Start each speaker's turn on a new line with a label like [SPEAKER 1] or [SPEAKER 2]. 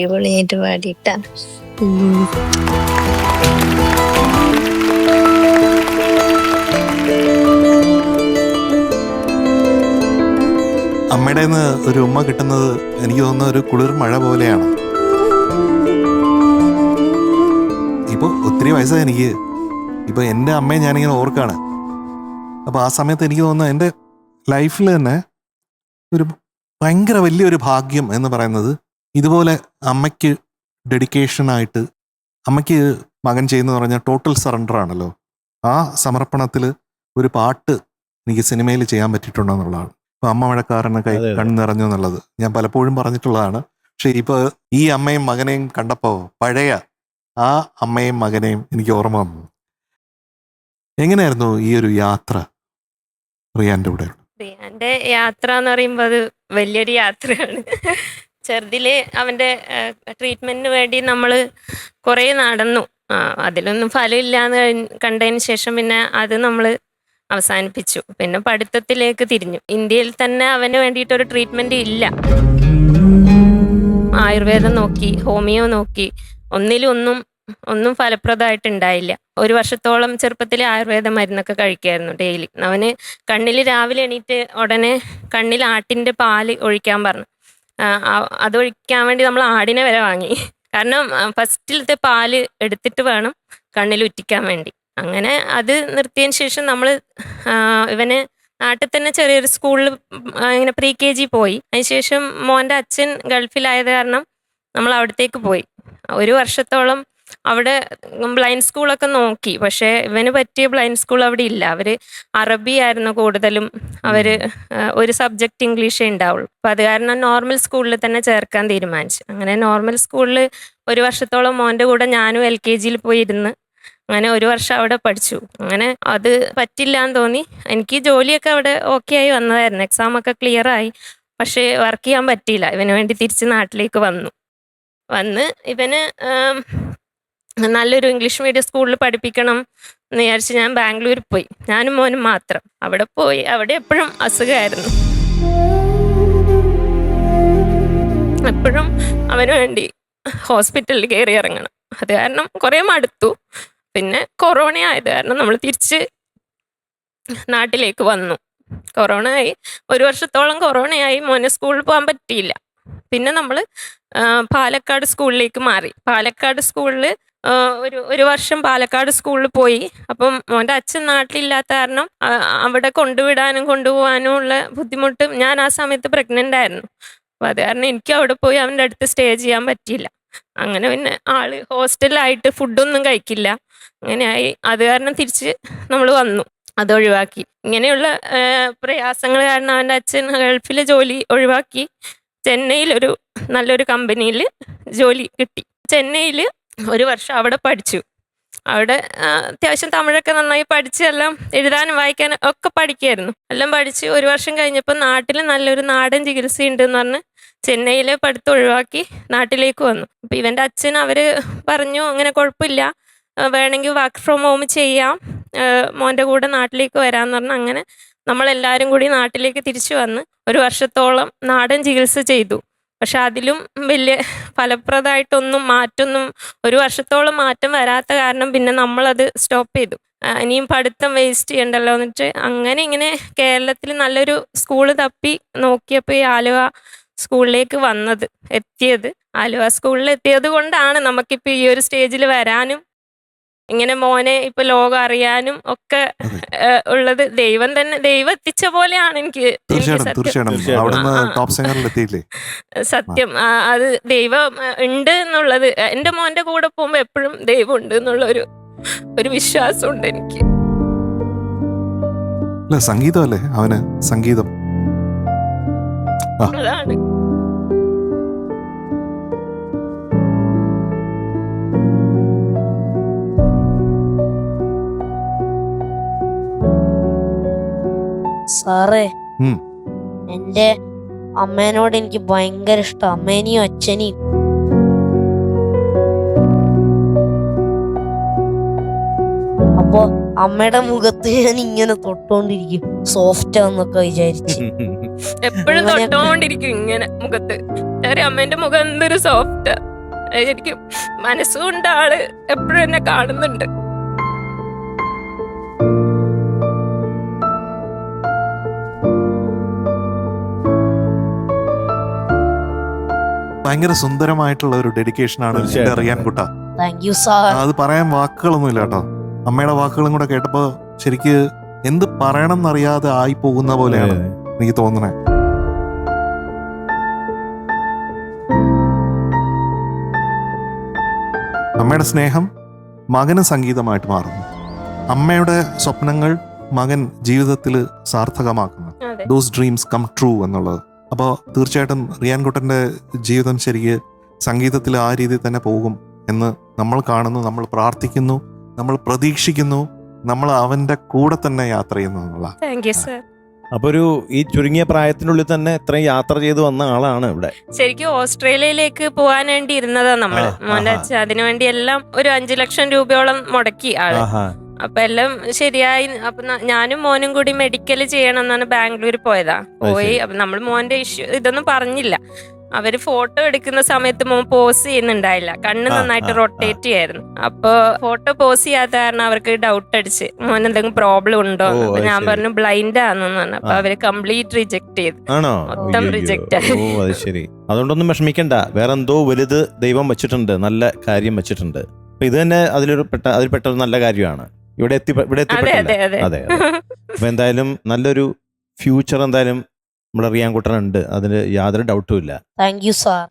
[SPEAKER 1] അടിപൊളിയായിട്ട് പാടിയിട്ടാണ്
[SPEAKER 2] അമ്മയുടെ ഒരു ഉമ്മ കിട്ടുന്നത് എനിക്ക് തോന്നുന്ന ഒരു കുളിർ മഴ പോലെയാണ്. ഇപ്പൊ ഒത്തിരി വയസ്സായി എനിക്ക്. ഇപ്പൊ എന്റെ അമ്മയെ ഞാനിങ്ങനെ ഓർക്കാണ്. അപ്പൊ ആ സമയത്ത് എനിക്ക് തോന്നുന്നു എന്റെ ലൈഫിൽ തന്നെ ഒരു ഭയങ്കര വലിയൊരു ഭാഗ്യം എന്ന് പറയുന്നത് ഇതുപോലെ അമ്മയ്ക്ക് ഡെഡിക്കേഷനായിട്ട് അമ്മയ്ക്ക് മകൻ ചെയ്യുന്നത് പറഞ്ഞാൽ ടോട്ടൽ സറണ്ടർ ആണല്ലോ. ആ സമർപ്പണത്തിൽ ഒരു പാട്ട് എനിക്ക് സിനിമയിൽ ചെയ്യാൻ പറ്റിയിട്ടുണ്ടോ എന്നുള്ളതാണ്. ഇപ്പൊ അമ്മ മഴക്കാരന്
[SPEAKER 3] കൈ കണ്ണു
[SPEAKER 2] കണ്ണിറഞ്ഞു എന്നുള്ളത് ഞാൻ പലപ്പോഴും പറഞ്ഞിട്ടുള്ളതാണ്. പക്ഷേ ഇപ്പൊ ഈ അമ്മയും മകനെയും കണ്ടപ്പോൾ പഴയ ആ അമ്മയും മകനെയും എനിക്ക് ഓർമ്മ വന്നു. എങ്ങനെയായിരുന്നു ഈ ഒരു യാത്ര? റിയാന്റെ കൂടെ
[SPEAKER 4] റിയാന്റെ യാത്ര എന്ന് പറയുമ്പോൾ അത് വലിയൊരു യാത്രയാണ്. ചെറുതിൽ അവന്റെ ട്രീറ്റ്മെന്റിന് വേണ്ടി നമ്മൾ കുറേ നടന്നു. അതിലൊന്നും ഫലമില്ല എന്ന് കണ്ടതിന് ശേഷം പിന്നെ അത് നമ്മൾ അവസാനിപ്പിച്ചു. പിന്നെ പഠിത്തത്തിലേക്ക് തിരിഞ്ഞു. ഇന്ത്യയിൽ തന്നെ അവന് വേണ്ടിയിട്ട് ഒരു ട്രീറ്റ്മെന്റ് ഇല്ല. ആയുർവേദം നോക്കി ഹോമിയോ നോക്കി ഒന്നിലും ഒന്നും ഒന്നും ഫലപ്രദമായിട്ടുണ്ടായില്ല. ഒരു വർഷത്തോളം ചെറുപ്പത്തിൽ ആയുർവേദ മരുന്നൊക്കെ കഴിക്കായിരുന്നു ഡെയിലി അവന് കണ്ണിൽ രാവിലെ എണീറ്റ് ഉടനെ കണ്ണിൽ ആട്ടിന്റെ പാൽ ഒഴിക്കാൻ പറഞ്ഞു. അതൊഴിക്കാൻ വേണ്ടി നമ്മൾ ആടിനെ വരെ വാങ്ങി. കാരണം ഫസ്റ്റിലത്തെ പാൽ എടുത്തിട്ട് വേണം കണ്ണിൽ ഉറ്റിക്കാൻ വേണ്ടി. അങ്ങനെ അത് നിർത്തിയതിന് ശേഷം നമ്മൾ ഇവന് നാട്ടിൽ തന്നെ ചെറിയൊരു സ്കൂളിൽ ഇങ്ങനെ പ്രീ കെ ജി പോയി. അതിനുശേഷം മോന്റെ അച്ഛൻ ഗൾഫിലായത് കാരണം നമ്മൾ അവിടത്തേക്ക് പോയി. ഒരു വർഷത്തോളം അവിടെ ബ്ലൈൻഡ് സ്കൂളൊക്കെ നോക്കി. പക്ഷേ ഇവന് പറ്റിയ ബ്ലൈൻഡ് സ്കൂൾ അവിടെ ഇല്ല. അവർ അറബി ആയിരുന്നു കൂടുതലും. അവർ ഒരു സബ്ജക്റ്റ് ഇംഗ്ലീഷേ ഉണ്ടാവുള്ളൂ. അപ്പം അത് കാരണം നോർമൽ സ്കൂളിൽ തന്നെ ചേർക്കാൻ തീരുമാനിച്ചു. അങ്ങനെ നോർമൽ സ്കൂളിൽ ഒരു വർഷത്തോളം മോന്റെ കൂടെ ഞാനും എൽ കെ ജിയിൽ പോയി ഇരുന്ന് അങ്ങനെ ഒരു വർഷം അവിടെ പഠിച്ചു. അങ്ങനെ അത് പറ്റില്ല എന്ന് തോന്നി. എനിക്ക് ജോലിയൊക്കെ അവിടെ ഓക്കെ ആയി വന്നതായിരുന്നു. എക്സാം ഒക്കെ ക്ലിയർ ആയി. പക്ഷേ വർക്ക് ചെയ്യാൻ പറ്റിയില്ല. ഇവന് വേണ്ടി തിരിച്ച് നാട്ടിലേക്ക് വന്നു. വന്ന് ഇവന് നല്ലൊരു ഇംഗ്ലീഷ് മീഡിയം സ്കൂളിൽ പഠിപ്പിക്കണം എന്ന് വിചാരിച്ച് ഞാൻ ബാംഗ്ലൂർ പോയി. ഞാനും മോനും മാത്രം. അവിടെ പോയി അവിടെ എപ്പോഴും അസുഖമായിരുന്നു. എപ്പോഴും അവന് വേണ്ടി ഹോസ്പിറ്റലിൽ കയറി ഇറങ്ങണം. അത് കാരണം കുറേ മടുത്തു. പിന്നെ കൊറോണ ആയത് കാരണം നമ്മൾ തിരിച്ച് നാട്ടിലേക്ക് വന്നു. കൊറോണ ആയി. ഒരു വർഷത്തോളം കൊറോണയായി മോനെ സ്കൂളിൽ പോകാൻ പറ്റിയില്ല. പിന്നെ നമ്മൾ പാലക്കാട് സ്കൂളിലേക്ക് മാറി. പാലക്കാട് സ്കൂളിൽ ഒരു ഒരു വർഷം പാലക്കാട് സ്കൂളിൽ പോയി. അപ്പം മോന്റെ അച്ഛൻ നാട്ടിലില്ലാത്ത കാരണം അവിടെ കൊണ്ടുവിടാനും കൊണ്ടുപോകാനും ഉള്ള ബുദ്ധിമുട്ട് ഞാൻ ആ സമയത്ത് പ്രഗ്നന്റ് ആയിരുന്നു. അപ്പം അത് കാരണം എനിക്ക് അവിടെ പോയി അവന്റെ അടുത്ത് സ്റ്റേ ചെയ്യാൻ പറ്റിയില്ല. അങ്ങനെ പിന്നെ ആൾ ഹോസ്റ്റലിലായിട്ട് ഫുഡൊന്നും കഴിക്കില്ല. അങ്ങനെയായി. അത് കാരണം തിരിച്ച് നമ്മൾ വന്നു. അത് ഒഴിവാക്കി. ഇങ്ങനെയുള്ള പ്രയാസങ്ങൾ കാരണം അവന്റെ അച്ഛൻ ഗൾഫിലെ ജോലി ഒഴിവാക്കി. ചെന്നൈയിൽ ഒരു നല്ലൊരു കമ്പനിയിൽ ജോലി കിട്ടി. ചെന്നൈയിൽ ഒരു വർഷം അവിടെ പഠിച്ചു. അവിടെ അത്യാവശ്യം തമിഴൊക്കെ നന്നായി പഠിച്ച് എല്ലാം എഴുതാനും വായിക്കാനും ഒക്കെ പഠിക്കുമായിരുന്നു എല്ലാം പഠിച്ച് ഒരു വർഷം കഴിഞ്ഞപ്പോൾ നാട്ടിൽ നല്ലൊരു നാടൻ ചികിത്സ ഉണ്ടെന്ന് പറഞ്ഞ് ചെന്നൈയിലെ പഠിത്തം ഒഴിവാക്കി നാട്ടിലേക്ക് വന്നു. അപ്പം ഇവന്റെ അച്ഛൻ അവർ പറഞ്ഞു അങ്ങനെ കുഴപ്പമില്ല. വേണമെങ്കിൽ വർക്ക് ഫ്രം ഹോം ചെയ്യാം. മോന്റെ കൂടെ നാട്ടിലേക്ക് വരാമെന്ന് പറഞ്ഞ് അങ്ങനെ നമ്മളെല്ലാവരും കൂടി നാട്ടിലേക്ക് തിരിച്ചു വന്ന് ഒരു വർഷത്തോളം നാടൻ ചികിത്സ ചെയ്തു. പക്ഷെ അതിലും വലിയ ഫലപ്രദമായിട്ടൊന്നും മാറ്റൊന്നും ഒരു വർഷത്തോളം മാറ്റം വരാത്ത കാരണം പിന്നെ നമ്മളത് സ്റ്റോപ്പ് ചെയ്തു. ഇനിയും പഠിത്തം വേസ്റ്റ് ചെയ്യണ്ടല്ലോ എന്നിട്ട് അങ്ങനെ ഇങ്ങനെ കേരളത്തിൽ നല്ലൊരു സ്കൂൾ തപ്പി നോക്കിയപ്പോൾ ഈ ആലുവ സ്കൂളിലേക്ക് വന്നത് എത്തിയത്. ആലുവ സ്കൂളിൽ എത്തിയത് കൊണ്ടാണ് നമുക്കിപ്പോൾ ഈ ഒരു സ്റ്റേജിൽ വരാനും ഇങ്ങനെ മോനെ ഇപ്പൊ ലോകം അറിയാനും ഒക്കെ ഉള്ളത് ദൈവം തന്നെ ദൈവം എത്തിച്ച പോലെയാണ് എനിക്ക് സത്യം. അത് ദൈവം ഉണ്ട് എന്നുള്ളത്. എന്റെ മോന്റെ കൂടെ പോകുമ്പോ എപ്പോഴും ദൈവം ഉണ്ട് എന്നുള്ള ഒരു ഒരു വിശ്വാസം ഉണ്ട് എനിക്ക്
[SPEAKER 2] സംഗീതം അല്ലേ? അവന് സംഗീതം.
[SPEAKER 4] അതാണ്.
[SPEAKER 5] സാറേ. എന്റെ അമ്മേനോട് എനിക്ക് ഭയങ്കര ഇഷ്ടം. അമ്മേനെയും അച്ഛനെയും. അപ്പോ അമ്മയുടെ മുഖത്ത് ഞാൻ ഇങ്ങനെ തൊട്ടോണ്ടിരിക്കും. സോഫ്റ്റ് ആന്നൊക്കെ വിചാരിച്ച്.
[SPEAKER 4] എപ്പോഴും തൊട്ടോണ്ടിരിക്കും ഇങ്ങനെ മുഖത്ത്. അമ്മേന്റെ മുഖം എന്തൊരു സോഫ്റ്റ് എനിക്ക് മനസ്സുകൊണ്ട് ആൾ എപ്പോഴും എന്നെ കാണുന്നുണ്ട്.
[SPEAKER 2] ഭയങ്കര സുന്ദരമായിട്ടുള്ള ഒരു ഡെഡിക്കേഷൻ ആണ് എന്റെ
[SPEAKER 1] അറിയാൻ
[SPEAKER 2] റിയാൻ കുട്ട അത് പറയാൻ വാക്കുകളൊന്നും ഇല്ല കേട്ടോ. അമ്മയുടെ വാക്കുകളും കൂടെ കേട്ടപ്പോ ശരിക്ക് എന്ത് പറയണം എന്നറിയാതെ ആയി പോകുന്ന പോലെയാണ് എനിക്ക് തോന്നണേ. അമ്മയുടെ സ്നേഹം മകന് സംഗീതമായിട്ട് മാറുന്നു. അമ്മയുടെ സ്വപ്നങ്ങൾ മകൻ ജീവിതത്തിൽ സാർത്ഥകമാക്കുന്നു. ദോസ് ഡ്രീംസ് കം ട്രൂ എന്നുള്ളത്. അപ്പോൾ തീർച്ചയായിട്ടും റിയാൻ കുട്ടന്റെ ജീവിതം ശരിക്ക് സംഗീതത്തിൽ ആ രീതിയിൽ തന്നെ പോകും എന്ന് നമ്മൾ കാണുന്നു നമ്മൾ പ്രാർത്ഥിക്കുന്നു നമ്മൾ പ്രതീക്ഷിക്കുന്നു നമ്മൾ അവന്റെ കൂടെ തന്നെ യാത്ര ചെയ്യുന്നു എന്നുള്ള.
[SPEAKER 4] താങ്ക് യു സർ
[SPEAKER 1] അപ്പൊ ഒരു ഈ ചുരുങ്ങിയ പ്രായത്തിനുള്ളിൽ തന്നെ ഇത്രയും യാത്ര ചെയ്ത് വന്ന ആളാണ് ഇവിടെ.
[SPEAKER 4] ശരിക്കും ഓസ്ട്രേലിയയിലേക്ക് പോകാൻ വേണ്ടി ഇരുന്നതാ നമ്മൾ.
[SPEAKER 1] അതിനുവേണ്ടി
[SPEAKER 4] അച്ഛൻ അതിനു വേണ്ടി എല്ലാം ഒരു അഞ്ചു ലക്ഷം രൂപയോളം മുടക്കി ആൾ.
[SPEAKER 1] ആഹാ.
[SPEAKER 4] അപ്പൊ എല്ലാം ശരിയായി. അപ്പൊ ഞാനും മോനും കൂടി മെഡിക്കൽ ചെയ്യണം എന്നാണ് ബാംഗ്ലൂർ പോയതാ പോയി അപ്പൊ നമ്മൾ മോന്റെ ഇഷ്യൂ ഇതൊന്നും പറഞ്ഞില്ല. അവർ ഫോട്ടോ എടുക്കുന്ന സമയത്ത് മോൻ പോസ് ചെയ്യുന്നുണ്ടായില്ല. കണ്ണ് നന്നായിട്ട് റൊട്ടേറ്റ് ചെയ്യായിരുന്നു. അപ്പൊ ഫോട്ടോ പോസ് ചെയ്യാത്ത കാരണം അവർക്ക് ഡൗട്ട് അടിച്ച് മോൻ എന്തെങ്കിലും പ്രോബ്ലം ഉണ്ടോ? അപ്പൊ ഞാൻ പറഞ്ഞു ബ്ലൈൻഡ് ആണെന്ന് പറഞ്ഞു. അപ്പൊ. അവർ കംപ്ലീറ്റ് റിജക്ട് ചെയ്തു. മൊത്തം റിജക്ട് ആയി.
[SPEAKER 1] അതുകൊണ്ടൊന്നും വിഷമിക്കണ്ട. വേറെ എന്തോ വലുത് ദൈവം വെച്ചിട്ടുണ്ട്. നല്ല കാര്യം വെച്ചിട്ടുണ്ട്. ഇത് തന്നെ അതിലൊരു പെട്ട അതിൽ പെട്ട ഒരു നല്ല കാര്യമാണ്. ഇവിടെ എത്തി ഇവിടെ
[SPEAKER 4] അതെ
[SPEAKER 1] എത്തിപ്പെട്ടില്ല. അതെ അപ്പൊ എന്തായാലും നല്ലൊരു ഫ്യൂച്ചർ എന്തായാലും നമ്മുടെ റിയാൻ കുട്ടനുണ്ട് അതിന് യാതൊരു ഡൗട്ടും ഇല്ല.
[SPEAKER 5] Thank you sir